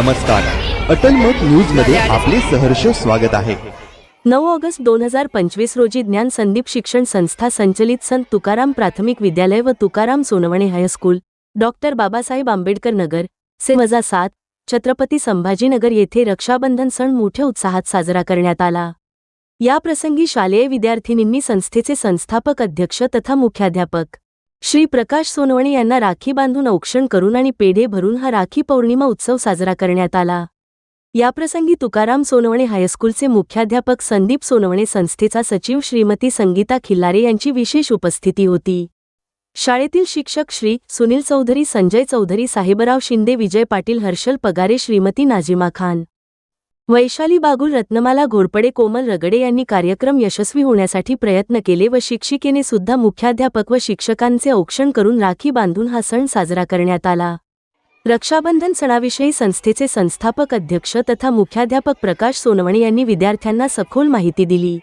नमस्कार. अटल मत न्यूजमध्ये आपले सहर्ष स्वागत आहे. नऊ ऑगस्ट दोन हजार पंचवीस रोजी ज्ञान संदीप शिक्षण संस्था संचलित संत तुकाराम प्राथमिक विद्यालय व Tukaram Sonawane high school doctor Babasaheb Ambedkar Nagar से वजा सात छत्रपती संभाजीनगर येथे रक्षाबंधन सण मोठ्या उत्साहात साजरा करण्यात आला. या प्रसंगी शालेय विद्यार्थिनींनी संस्थेचे संस्थापक अध्यक्ष तथा मुख्याध्यापक श्री प्रकाश सोनवणे यांना राखी बांधून औक्षण करून आणि पेढे भरून हा राखी पौर्णिमा उत्सव साजरा करण्यात आला. याप्रसंगी तुकाराम सोनवणे हायस्कूलचे मुख्याध्यापक संदीप सोनवणे संस्थेचा सचिव श्रीमती संगीता खिल्लारे यांची विशेष उपस्थिती होती. शाळेतील शिक्षक श्री सुनील चौधरी संजय चौधरी साहेबराव शिंदे विजय पाटील हर्षल पगारे श्रीमती नाजिमा खान. वैशाली बागुल रत्नमाला घोरपडे कोमल रगडे यांनी कार्यक्रम यशस्वी होण्यासाठी प्रयत्न केले व शिक्षिकेने सुद्धा मुख्याध्यापक व शिक्षकांचे औक्षण करून राखी बांधून हा सण साजरा करण्यात आला. रक्षाबंधन सणाविषयी संस्थेचे संस्थापक अध्यक्ष तथा मुख्याध्यापक प्रकाश सोनवणे यांनी विद्यार्थ्यांना सखोल माहिती दिली.